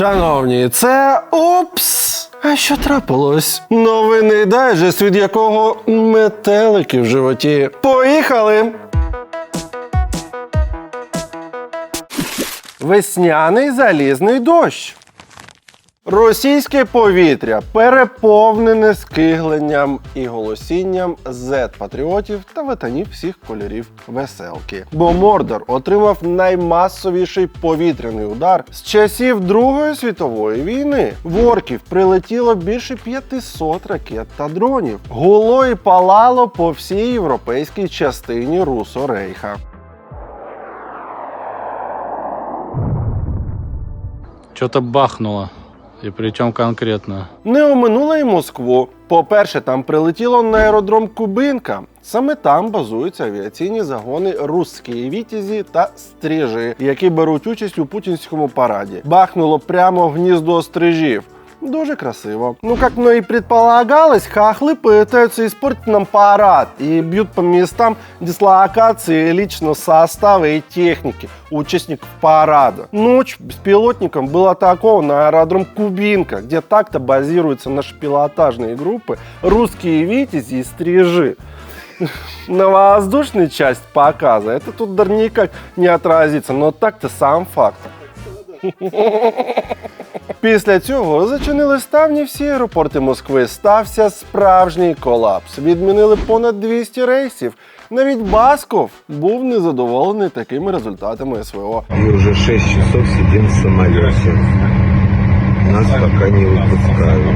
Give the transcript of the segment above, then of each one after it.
Шановні, це упс. А що трапилось? Новинний дайджест, від якого метелики в животі. Поїхали! Весняний залізний дощ. Російське повітря переповнене скигленням і голосінням зет-патріотів та ветанів всіх кольорів веселки. Бо Мордор отримав наймасовіший повітряний удар з часів Другої світової війни. В орків прилетіло більше 500 ракет та дронів. Гуло і палало по всій європейській частині Русо Рейха. Что-то бахнуло. И чому конкретно. Не оминула й Москву. По-перше, там прилетіло на аеродром Кубинка. Саме там базуються авіаційні загони «Русські вітязі та стрижі, які беруть участь у путінському параді. Бахнуло прямо в гніздо стрижів. Дуже красиво. Ну, как ну и предполагалось, хахлы пытаются испортить нам парад и бьют по местам дислокации личного состава и техники участников парада. Ночь беспилотником был атакован аэродром Кубинка, где так-то базируются наши пилотажные группы «Русские витязи» и «Стрижи». На воздушной часть показа это тут даже никак не отразится, но так-то сам факт. Після цього зачинили ставні всі аеропорти Москви. Стався справжній колапс. Відмінили понад 200 рейсів. Навіть Басков був незадоволений такими результатами СВО. И уже 6 часов сидим в самолете. Нас пока не выпускают.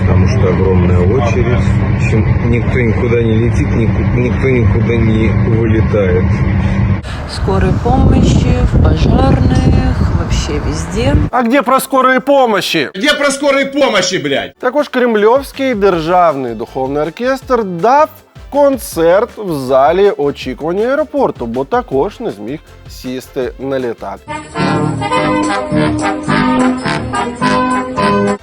Потому что огромная очередь. В общем, никто никуда не летит, нику- никто никуда не вылетает. скорой помощи, в пожарных, вообще везде. А где про скорої помощі? Где про скорой помощи, блядь? Також Кремльовський державний духовний оркестр дав концерт в залі очікування аеропорту, бо також не зміг сісти на літак.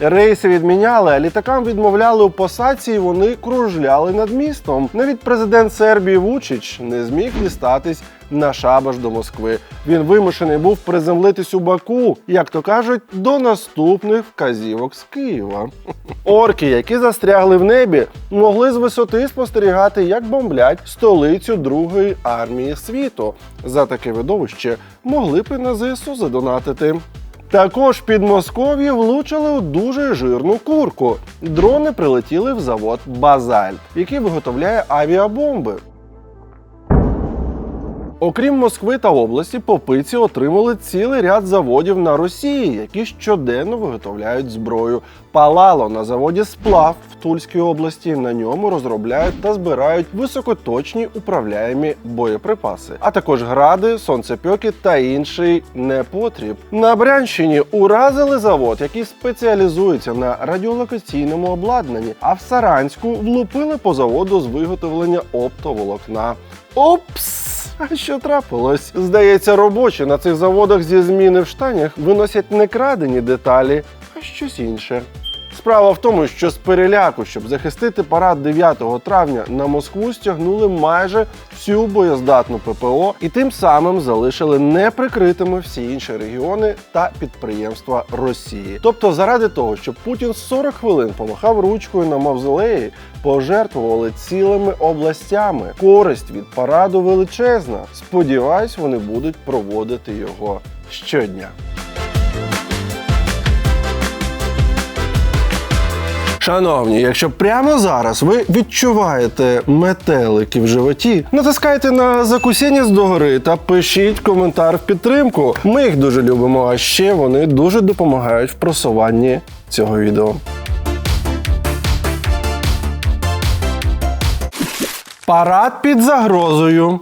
Рейси відміняли, а літакам відмовляли у посадці, і вони кружляли над містом. Навіть президент Сербії Вучич не зміг дістатись на шабаш до Москви. Він вимушений був приземлитись у Баку, як то кажуть, до наступних вказівок з Києва. Орки, які застрягли в небі, могли з висоти спостерігати, як бомблять столицю Другої армії світу. За таке видовище могли б і на ЗСУ задонатити. Також під Москов'я влучили у дуже жирну курку. Дрони прилетіли в завод Базальт, який виготовляє авіабомби. Окрім Москви та області, попиці отримали цілий ряд заводів на Росії, які щоденно виготовляють зброю. Палало на заводі сплав в Тульській області. На ньому розробляють та збирають високоточні управляємі боєприпаси, а також гради, сонцепьоки та інший непотріб. На Брянщині уразили завод, який спеціалізується на радіолокаційному обладнанні. А в Саранську влупили по заводу з виготовлення оптоволокна. Опс! А що трапилось? Здається, робочі на цих заводах зі зміни в штанях виносять не крадені деталі, а щось інше. Справа в тому, що з переляку, щоб захистити парад 9 травня, на Москву стягнули майже всю боєздатну ППО і тим самим залишили неприкритими всі інші регіони та підприємства Росії. Тобто, заради того, щоб Путін 40 хвилин помахав ручкою на мавзолеї, пожертвували цілими областями. Користь від параду величезна. Сподіваюсь, вони будуть проводити його щодня. Шановні, якщо прямо зараз ви відчуваєте метелики в животі, натискайте на закусіння з догори та пишіть коментар в підтримку. Ми їх дуже любимо, а ще вони дуже допомагають в просуванні цього відео. Парад під загрозою.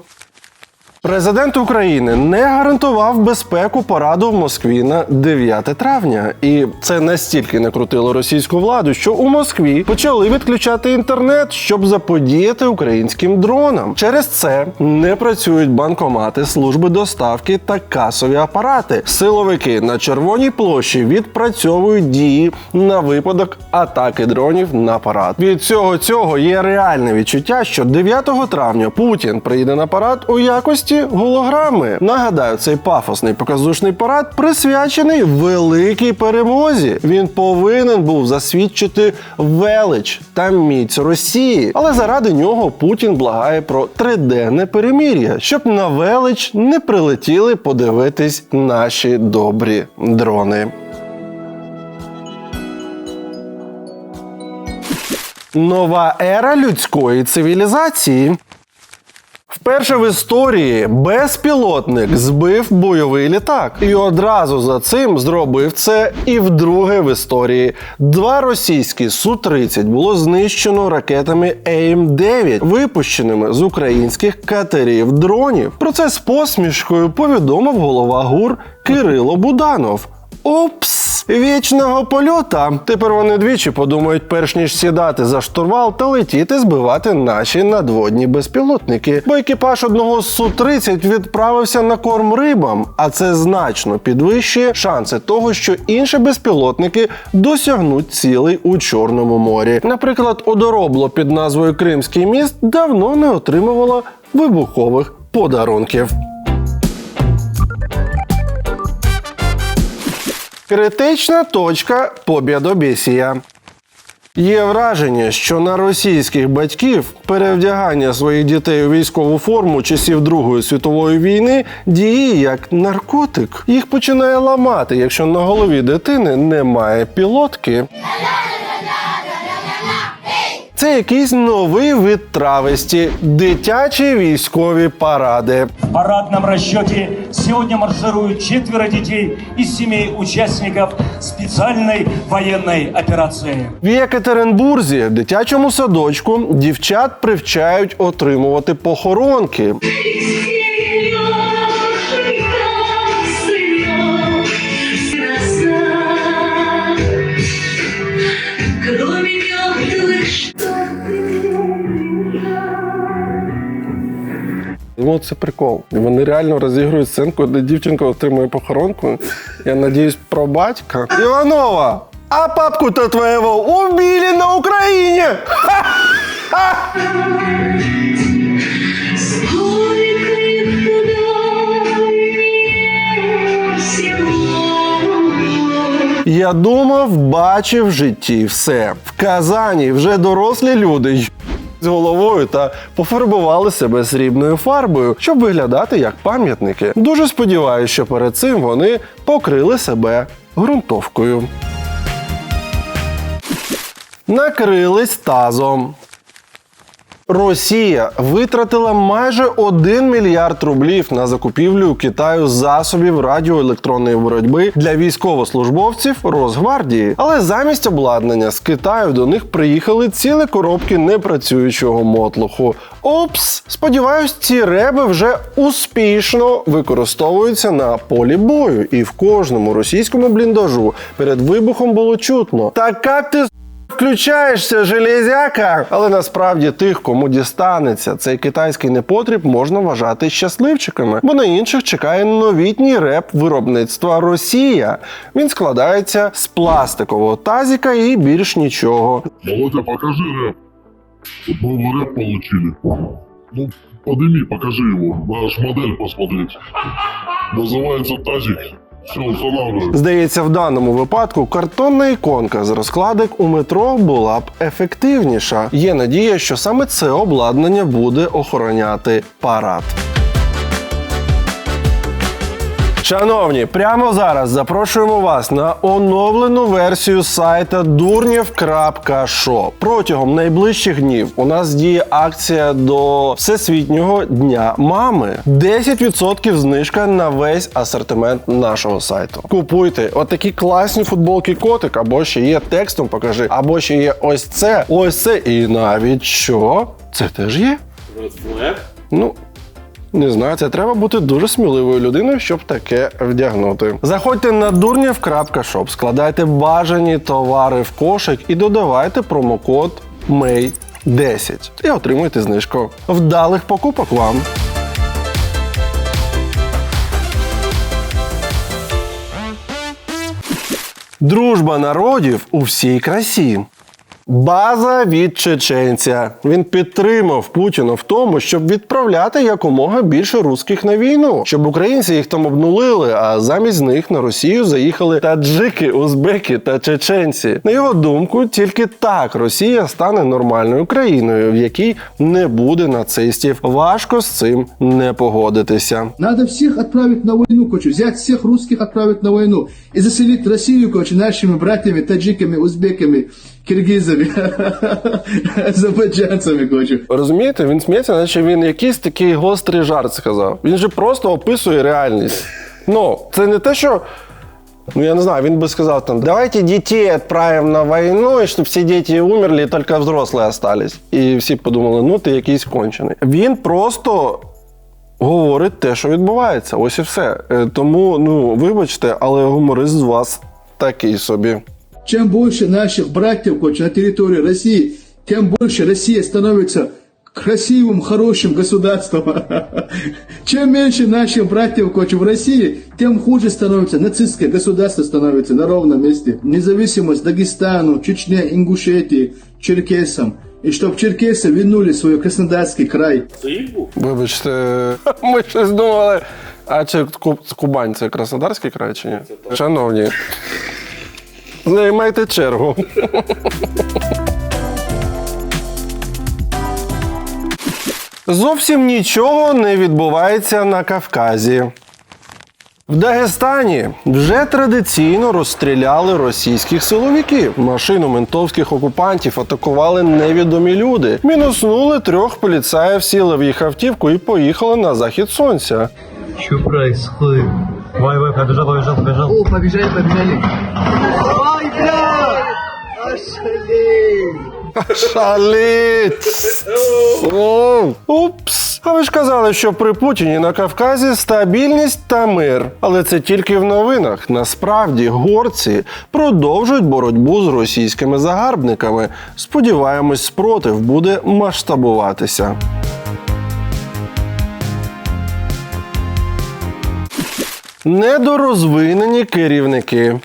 Президент України не гарантував безпеку параду в Москві на 9 травня, і це настільки накрутило російську владу, що у Москві почали відключати інтернет, щоб заподіяти українським дронам. Через це не працюють банкомати, служби доставки та касові апарати. Силовики на червоній площі відпрацьовують дії на випадок атаки дронів на парад. Від цього цього є реальне відчуття, що 9 травня Путін прийде на парад у якості якості голограми. Нагадаю, цей пафосний показушний парад присвячений великій перемозі. Він повинен був засвідчити велич та міць Росії. Але заради нього Путін благає про триденне перемір'я, щоб на велич не прилетіли подивитись наші добрі дрони. Нова ера людської цивілізації. Вперше в історії безпілотник збив бойовий літак, і одразу за цим зробив це і вдруге в історії. Два російські Су-30 було знищено ракетами АІМ-9, випущеними з українських катерів дронів. Про це з посмішкою повідомив голова ГУР Кирило Буданов. Опс, вічного польота. Тепер вони двічі подумають, перш ніж сідати за штурвал та летіти збивати наші надводні безпілотники. Бо екіпаж одного з Су-30 відправився на корм рибам, а це значно підвищує шанси того, що інші безпілотники досягнуть цілей у Чорному морі. Наприклад, одоробло під назвою Кримський міст давно не отримувало вибухових подарунків. Критична точка побідобісія Є враження, що на російських батьків перевдягання своїх дітей у військову форму часів Другої світової війни діє як наркотик. Їх починає ламати, якщо на голові дитини немає пілотки. Це якийсь новий вид травесті, дитячі військові паради. В парадному расчете сьогодні марширують четверо дітей із сімей учасників спеціальної воєнної операції. В Єкатеринбурзі в дитячому садочку дівчат привчають отримувати похоронки. Ну, це прикол. Вони реально розігрують сценку, де дівчинка отримує похоронку. Я надіюсь, про батька. Іванова! А папку-то твоего убили на Україні! Я думав, бачив в житті все. В Казані вже дорослі люди з головою та пофарбували себе срібною фарбою, щоб виглядати як пам'ятники. Дуже сподіваюся, що перед цим вони покрили себе ґрунтовкою. Накрились тазом. Росія витратила майже 1 мільярд рублів на закупівлю Китаю засобів радіоелектронної боротьби для військовослужбовців Росгвардії. Але замість обладнання з Китаю до них приїхали цілі коробки непрацюючого мотлуху. Опс! Сподіваюсь, ці реби вже успішно використовуються на полі бою, і в кожному російському бліндажу перед вибухом було чутно. Та як ти Включаєшся, железяка! Але насправді тих, кому дістанеться цей китайський непотріб, можна вважати щасливчиками, бо на інших чекає новітній реп виробництва Росія. Він складається з пластикового тазіка і більш нічого. Володя, покажи рэп. Вот мы его рэп получили. Ну, подними, покажи его. Надо ж модель посмотреть. Называется тазик. Здається, в даному випадку картонна іконка з розкладок у метро була б ефективніша. Є надія, що саме це обладнання буде охороняти парад. Шановні, прямо зараз запрошуємо вас на оновлену версію сайта дурнєв.шо. Протягом найближчих днів у нас діє акція до Всесвітнього дня мами. 10% знижка на весь асортимент нашого сайту. Купуйте отакі класні футболки котик, або ще є текстом покажи, або ще є ось це, ось це, і навіть що? Це теж є. Ну, не знаю, це треба бути дуже сміливою людиною, щоб таке вдягнути. Заходьте на дурнєв.шоп, складайте бажані товари в кошик і додавайте промокод MAY10 і отримуйте знижку. Вдалих покупок вам! Дружба народів у всій красі. База від чеченця. Він підтримав Путіна в тому, щоб відправляти якомога більше русських на війну, щоб українці їх там обнулили, а замість них на Росію заїхали таджики, узбеки та чеченці. На його думку, тільки так Росія стане нормальною країною, в якій не буде нацистів. Важко з цим не погодитися. Надо всех отправить на войну, короче, взять всех русских, отправить на войну и заселить Россию, короче, нашими братьями, таджиками, узбеками, киргизами, азербайджанцами, короче. Розумієте, він сміється, наче він якийсь такий гострий жарт сказав. Він же просто описує реальність. Ну, це не те, що. Ну, я не знаю, він би сказав там, давайте детей отправим на війну, і щоб всі діти умерли, і тільки взрослі остались. І всі подумали, ну ти якийсь кончений. Він просто говорить те, що відбувається. Ось і все. Е, Тому, ну, вибачте, але гуморист з вас такий собі. Чем больше наших братьев, короче, на территории России, тем больше Россия становится красивым, хорошим государством. Чем меньше наших братьев, короче, в России, тем хуже становится нацистское государство становится на ровном месте. Независимость Дагестану, Чечне, Ингушетии, Черкесам. И чтоб черкесы вернули свой Краснодарский край. Вибачте, ми щось думали. А чи Кубань це Краснодарський край чи ні? Шановні, займайте чергу. Зовсім нічого не відбувається на Кавказі. В Дагестані вже традиційно розстріляли російських силовиків. Машину ментовських окупантів атакували невідомі люди. Мінуснули трьох поліцаїв, сіли в їх автівку і поїхали на захід сонця. Что происходит? Вай, вай, побежал, побежал, побежал. О, побежали, побежали. Шалить! О, Упс! А ви ж казали, що при Путіні на Кавказі стабільність та мир. Але це тільки в новинах. Насправді горці продовжують боротьбу з російськими загарбниками. Сподіваємось, спротив буде масштабуватися. Недорозвинені керівники.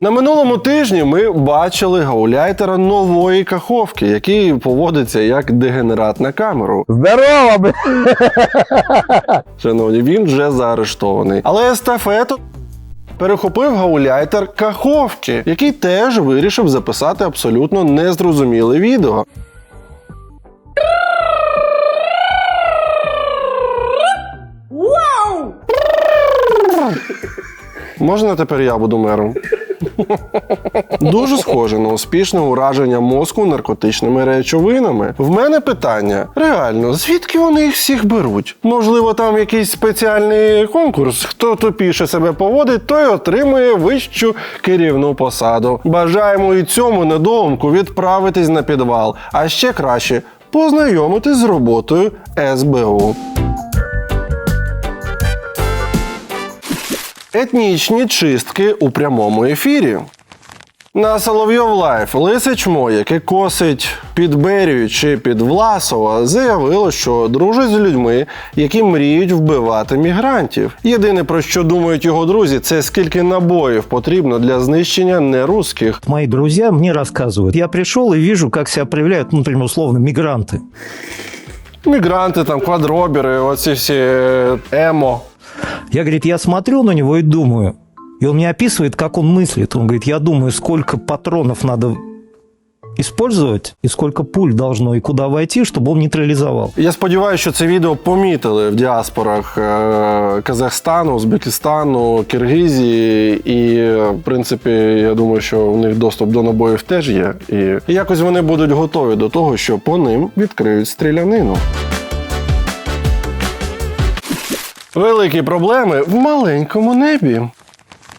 На минулому тижні ми бачили гауляйтера нової каховки, який поводиться як дегенерат на камеру. Здорово, бля! Шановні, він вже заарештований. Але естафету перехопив гауляйтер каховки, який теж вирішив записати абсолютно незрозуміле відео. Можна тепер я буду мером? Дуже схоже на успішне ураження мозку наркотичними речовинами. В мене питання: реально, звідки вони їх всіх беруть? Можливо, там якийсь спеціальний конкурс. Хто тупіше себе поводить, той отримує вищу керівну посаду. Бажаємо і цьому недоумку відправитись на підвал, а ще краще познайомитись з роботою СБУ. Етнічні чистки у прямому ефірі. На Соловйов Лайф Лисе Чмо, яке косить під Берію чи під Власова, заявило, що дружить з людьми, які мріють вбивати мігрантів. Єдине про що думають його друзі, це скільки набоїв потрібно для знищення нерусських. Мои друзья мне рассказывают. Я пришел и вижу, как себя проявляют, ну, например, условно, мигранты. Мігранти, там квадробери, оці всі е, емо. Я, говорит, я смотрю на него и думаю. И он мне описывает, как он мыслит. Он говорит, я думаю, сколько патронов надо использовать, и сколько пуль должно и куда войти, чтобы он нейтрализовал. Я сподіваюся, що це відео помітили в діаспорах е, Казахстану, Узбекистану, Киргизії, і е, в принципі, я думаю, що у них доступ до набоїв теж є. І, і якось вони будуть готові до того, що по ним відкриють стрілянину. Великі проблеми в маленькому небі.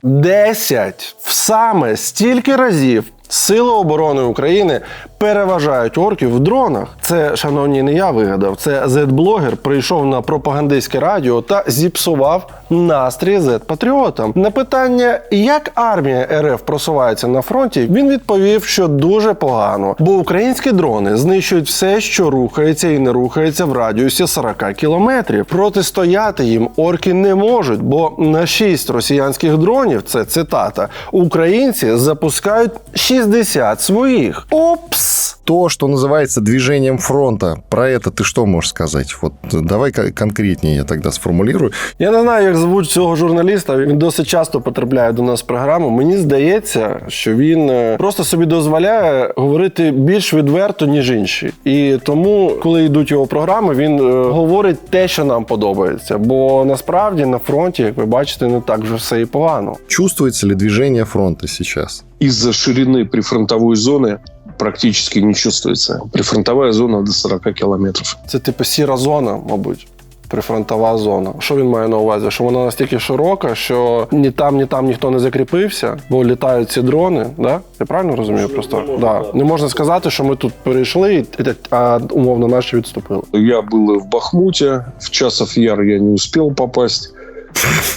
Десять саме стільки разів Сили оборони України переважають орків в дронах. Це, шановні, не я вигадав. Це зет-блогер прийшов на пропагандистське радіо та зіпсував настрій зет-патріотам. На питання, як армія РФ просувається на фронті, він відповів, що дуже погано, бо українські дрони знищують все, що рухається і не рухається в радіусі 40 кілометрів. Протистояти їм орки не можуть, бо на 6 росіянських дронів, це цитата, українці запускають 60 своїх. Опс! То, что называется движением фронта, про это ты что можешь сказать? Вот давай ко- конкретнее я тогда сформулирую. Я не знаю, як звуть цього журналіста. Він досить часто потрапляє до нас в програму. Мені здається, що він е, просто собі дозволяє говорити більш відверто, ніж інші. І тому, коли йдуть його програми, він е, говорить те, що нам подобається. Бо насправді на фронті, як ви бачите, не так вже все і погано. Чувствуется ли движение фронта сейчас? Из-за ширины прифронтовой зоны практически не чувствуется. Прифронтовая зона до 40 километров. Це типу сіра зона, мабуть. Прифронтова зона. Що він має на увазі? Що вона настільки широка, що ні там, ні там ніхто не закріпився, бо літають ці дрони. Да? Я правильно розумію? Просто да. не можна сказати, що ми тут перейшли, а умовно наші відступили. Я был в Бахмуте, в Часов Яр я не успел попасть.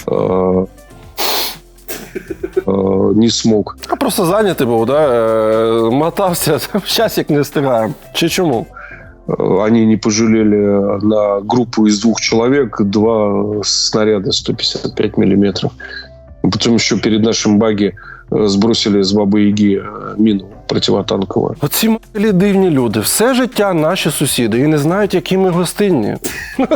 Э, э, Не смог. А просто зайнятий був, да? е, мотався, часик не встигаємо. Чи чому? Э, Они не пожалели на группу из двух человек два снаряда 155 миллиметров. Потом еще перед нашим баги э, сбросили с Бабы Яги э, мину противотанковую. Оці малі дивні люди, все життя наші сусіди і не знають, які ми гостинні.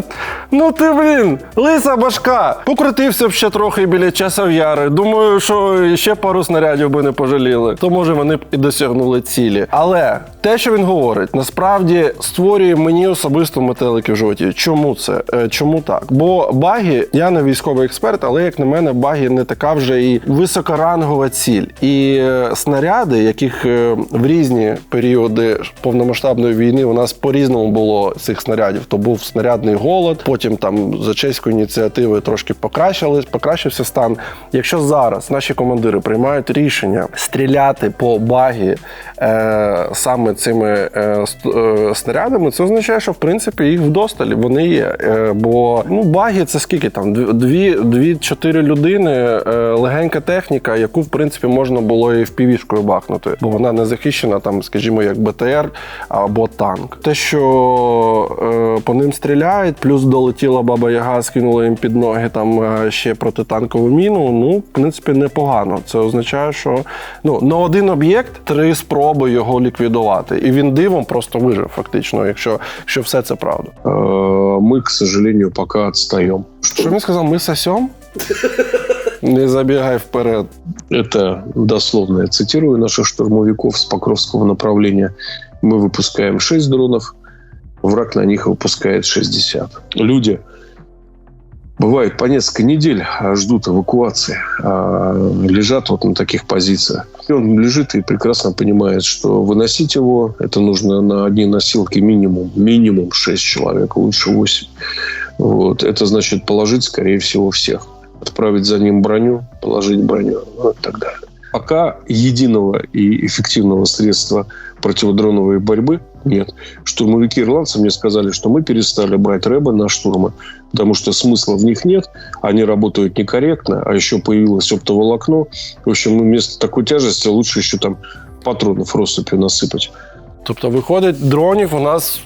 Ну ти, блін, лиса башка. Покрутився б ще трохи біля часов яри. Думаю, що ще пару снарядів би не пожаліли. То може вони б і досягнули цілі. Але те, що він говорить, насправді створює мені особисто метелики в животі. Чому це? Е, Чому так? Бо баги, я не військовий експерт, але як на мене, баги не така вже і високорангова ціль. І е, снаряди, яких е, в різні періоди повномасштабної війни у нас по-різному було цих снарядів. То був снарядний голод, потім там за чеської ініціативи трошки покращились, покращився стан. Якщо зараз наші командири приймають рішення стріляти по багі е, саме цими е, е, снарядами, це означає, що в принципі їх вдосталі вони є. Е, бо ну баги це скільки там? Дві, дві-чотири людини, е, легенька техніка, яку в принципі можна було і впівішкою бахнути, бо вона не захищена, там, скажімо, як БТР або танк. Те, що е, по ним стріляють, плюс долетіла баба Яга, скинула їм під ноги там е, ще протитанкову міну. Ну, в принципі, непогано. Це означає, що ну на один об'єкт три спроби його ліквідувати, і він дивом просто вижив, фактично, якщо, якщо все це правда. Э, Мы, к сожалению, пока отстаем. Що він сказав? Ми сосем? Не забігай вперед. Это дословно я цитирую наших штурмовиков с Покровского направления. Мы выпускаем 6 дронов, враг на них выпускает 60. Люди бывает по несколько недель а, ждут эвакуации, а, лежат вот на таких позициях. И он лежит и прекрасно понимает, что выносить его, это нужно на одни носилки минимум, минимум 6 человек, лучше 8. Вот. Это значит положить, скорее всего, всех. Отправить за ним броню, положить броню ну, и так далее. Пока единого и эффективного средства противодроновой борьбы нет. Штурмовики ирландцы мне сказали, что мы перестали брать рэбы на штурмы, потому что смысла в них нет, они работают некорректно, а еще появилось оптоволокно. В общем, вместо такой тяжести лучше еще там патронов россыпью насыпать. Тобто, виходить, дронів у нас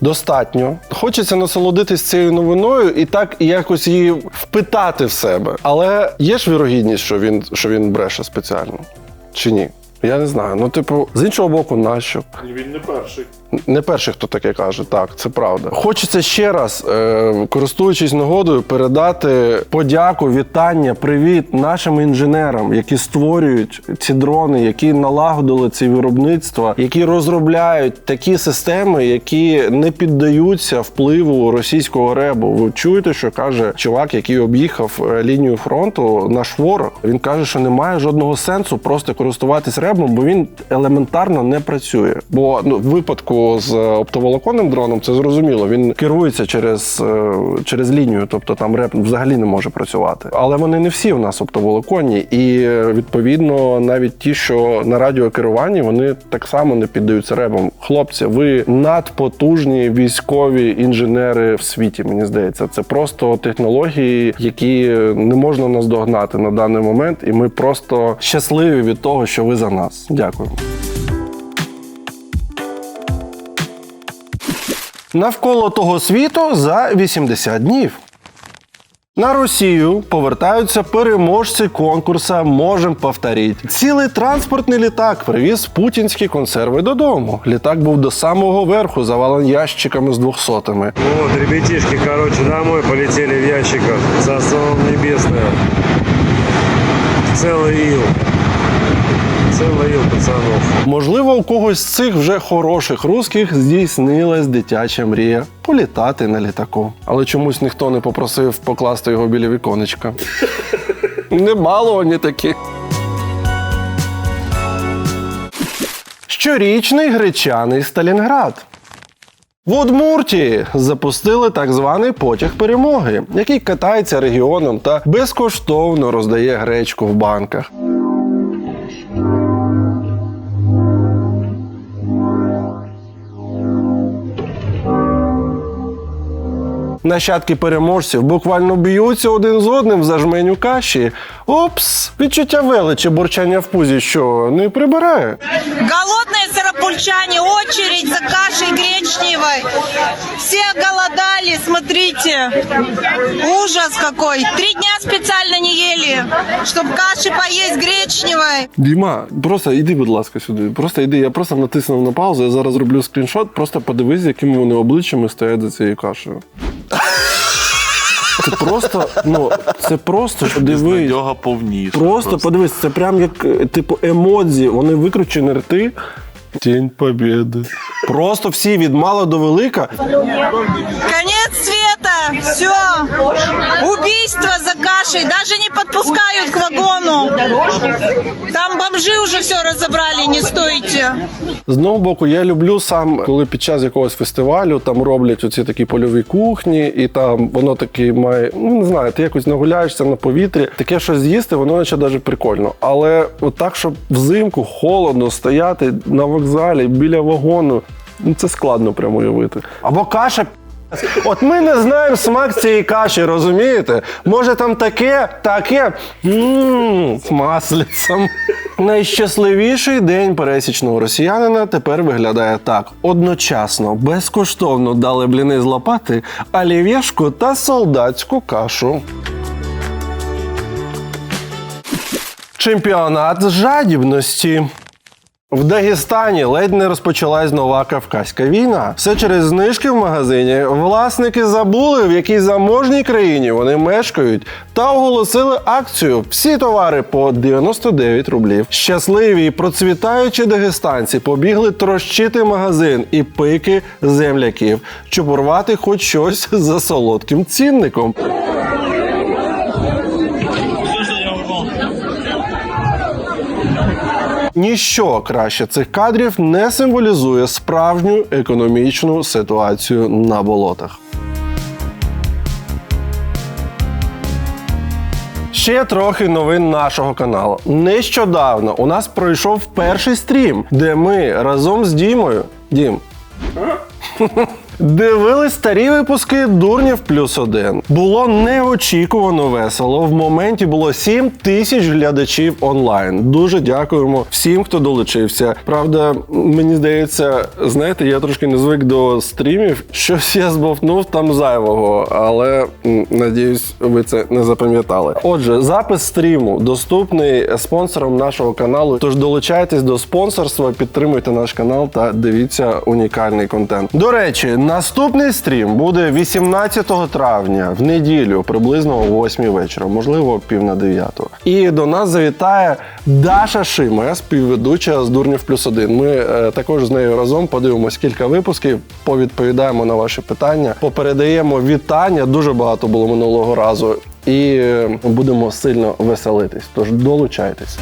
достатньо. Хочеться насолодитись цією новиною і так якось її впитати в себе. Але є ж вірогідність, що він, що він бреше спеціально. Чи ні? Я не знаю. Ну, типу, з іншого боку, нащо? Він не перший. Не перший, хто таке каже, так, це правда. Хочеться ще раз, е, користуючись нагодою, передати подяку, вітання, привіт нашим інженерам, які створюють ці дрони, які налагодили ці виробництва, які розробляють такі системи, які не піддаються впливу російського ребу. Ви чуєте, що каже чувак, який об'їхав е, лінію фронту, наш ворог. Він каже, що немає жодного сенсу просто користуватись ребом, бо він елементарно не працює. Бо ну, в випадку з оптоволоконним дроном це зрозуміло. Він керується через, е, через лінію, тобто там реп взагалі не може працювати. Але вони не всі в нас оптоволоконні, і е, відповідно навіть ті, що на радіокеруванні, вони так само не піддаються ребам. Хлопці, ви надпотужні військові інженери в світі. Мені здається, це просто технології, які не можна наздогнати на даний момент, і ми просто щасливі від того, що ви за нас. Дякую. Навколо того світу за 80 днів. На Росію повертаються переможці конкурса Можем повторіть. Цілий транспортний літак привіз путінські консерви додому. Літак був до самого верху, завалений ящиками з двохсотими. Вот, ребятишки, короче, домой полетели в ящиках. Царство небесное. Целый ил. Целый ил пацанов. Можливо, у когось з цих вже хороших русських здійснилась дитяча мрія політати на літаку. Але чомусь ніхто не попросив покласти його біля віконечка. Немало вони такі. Щорічний гречаний Сталінград. В Удмуртії запустили так званий потяг перемоги, який катається регіоном та безкоштовно роздає гречку в банках. Нащадки переможців буквально б'ються один з одним за жменю каші. Опс, відчуття величі бурчання в пузі, що не прибирає. Голодные сарапульчане, очередь за кашей гречневой. Все голодали, смотрите. Ужас какой. Три дня специально не ели, чтобы каши поесть гречневой. Діма, просто іди, будь ласка, сюди. Просто іди. Я просто натиснув на паузу. Я зараз роблю скріншот. Просто подивись, з якими вони обличчями стоять за цією кашею. Це просто, ну, це просто подивись. повніше. Просто подивись, це прям як е, типу емодзі. Вони викручені рти. День побіди. Просто всі від мала до велика. Конець. Все. Убийство за кашей. Даже не подпускают к вагону. Там бомжи уже все разобрали, не стойте. З одного боку, я люблю сам, коли під час якогось фестивалю там роблять оці такі польові кухні, і там воно таки має, ну не знаю, ти якось нагуляєшся на повітрі. Таке щось з'їсти, воно наче навіть прикольно. Але от так, щоб взимку холодно стояти на вокзалі біля вагону, ну це складно прямо уявити. Або каша. От ми не знаємо смак цієї каші, розумієте? Може там таке, таке м з маслицем. Найщасливіший день пересічного росіянина тепер виглядає так: одночасно, безкоштовно дали бліни з лопати, олів'єшку та солдатську кашу. Чемпіонат жадібності. В Дагестані ледь не розпочалась нова кавказька війна. Все через знижки в магазині. Власники забули, в якій заможній країні вони мешкають, та оголосили акцію. Всі товари по 99 рублів. Щасливі і процвітаючі дагестанці побігли трощити магазин і пики земляків, щоб урвати хоч щось за солодким цінником. Ніщо краще цих кадрів не символізує справжню економічну ситуацію на болотах. Ще трохи новин нашого каналу. Нещодавно у нас пройшов перший стрім, де ми разом з Дімою. Дім. Дивились старі випуски Дурнів плюс один. Було неочікувано весело. В моменті було 7 тисяч глядачів онлайн. Дуже дякуємо всім, хто долучився. Правда, мені здається, знаєте, я трошки не звик до стрімів. Щось я збовтнув там зайвого, але надіюсь, ви це не запам'ятали. Отже, запис стріму доступний спонсорам нашого каналу. Тож долучайтесь до спонсорства, підтримуйте наш канал та дивіться унікальний контент. До речі, наступний стрім буде 18 травня в неділю, приблизно о 8 вечора, можливо, пів на 9. І до нас завітає Даша Ши, моя співведуча з Дурнів плюс один. Ми е, також з нею разом подивимось кілька випусків, повідповідаємо на ваші питання, попередаємо вітання. Дуже багато було минулого разу. І е, будемо сильно веселитись. Тож долучайтесь.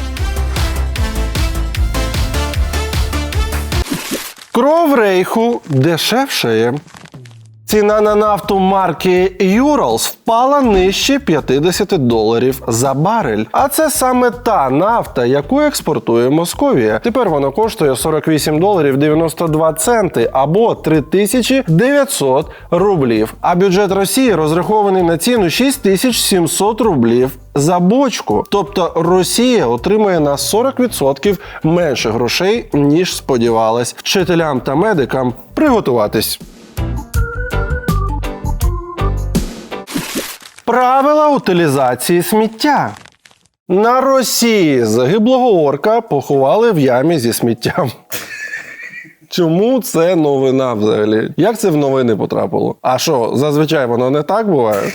Кров рейху дешевшає. Ціна на нафту марки Urals впала нижче 50 доларів за барель. А це саме та нафта, яку експортує Московія. Тепер вона коштує 48 доларів 92 центи або 3900 рублів. А бюджет Росії розрахований на ціну 6700 рублів за бочку. Тобто Росія отримує на 40% менше грошей, ніж сподівалась. Вчителям та медикам приготуватись. Правила утилізації сміття. На Росії загиблого орка поховали в ямі зі сміттям. Чому це новина взагалі? Як це в новини потрапило? А що, зазвичай воно не так буває?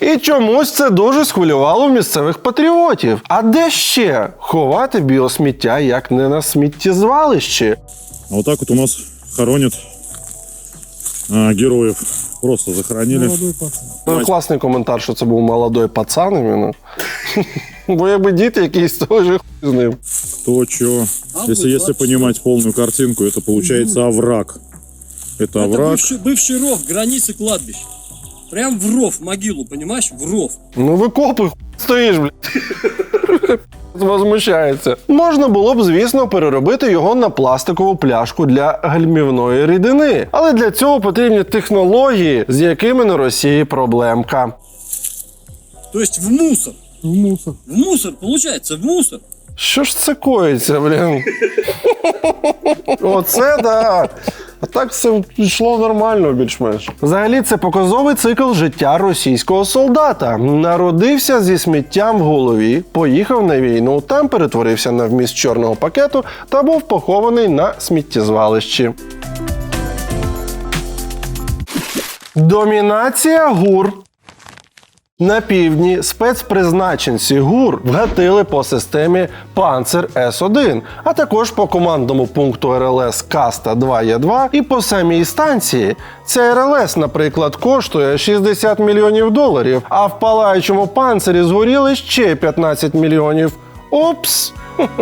І чомусь це дуже схвилювало місцевих патріотів. А де ще ховати біосміття, як не на сміттєзвалищі? А вот так вот у нас хоронят а, героев. Просто захоронили. Ну, класний коментар, що це був молодой пацан іменно. Бо якби діти якісь, то вже хуй з ним. То, что, если, если понимать полную картинку, это получается овраг. Это овраг. Бывший, бывший ров, границы кладбища. Прям в ров, могилу, понимаешь? В ров. Ну викопи, хуй стоїш, блядь. Возмущається. Можна було б, звісно, переробити його на пластикову пляшку для гальмівної рідини. Але для цього потрібні технології, з якими на Росії проблемка. То есть в мусор. В мусор. В мусор, получается, в мусор. Що ж це коїться, блін? Оце да. А так все йшло нормально, більш-менш. Взагалі, це показовий цикл життя російського солдата. Народився зі сміттям в голові, поїхав на війну, там перетворився на вміст чорного пакету та був похований на сміттєзвалищі. Домінація гур. На півдні спецпризначенці ГУР вгатили по системі Панцер С1, а також по командному пункту РЛС Каста 2 є 2 і по самій станції. Ця РЛС, наприклад, коштує 60 мільйонів доларів, а в палаючому панцирі згоріли ще 15 мільйонів. Упс!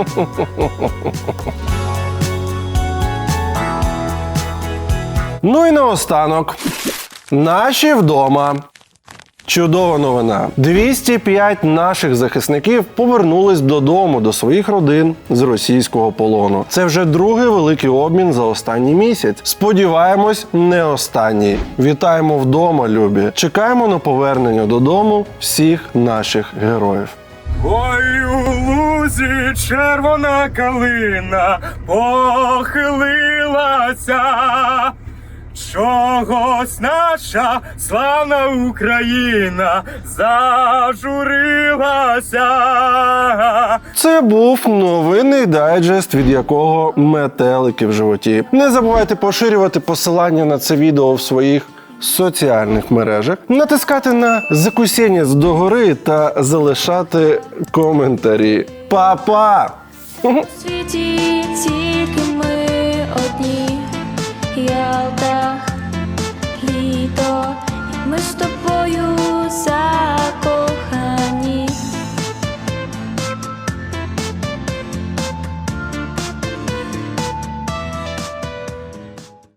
Ну і наостанок. Наші вдома. Чудова новина. 205 наших захисників повернулись додому до своїх родин з російського полону. Це вже другий великий обмін за останній місяць. Сподіваємось, не останній. Вітаємо вдома, любі. Чекаємо на повернення додому всіх наших героїв. Ой, у лузі червона калина похилилася. Чогось наша славна Україна зажурилася. Це був новинний дайджест, від якого метелики в животі. Не забувайте поширювати посилання на це відео в своїх соціальних мережах, натискати на закусіння з догори та залишати коментарі. Па-па! світі тільки ми Ялта, літо, як ми з тобою закохані.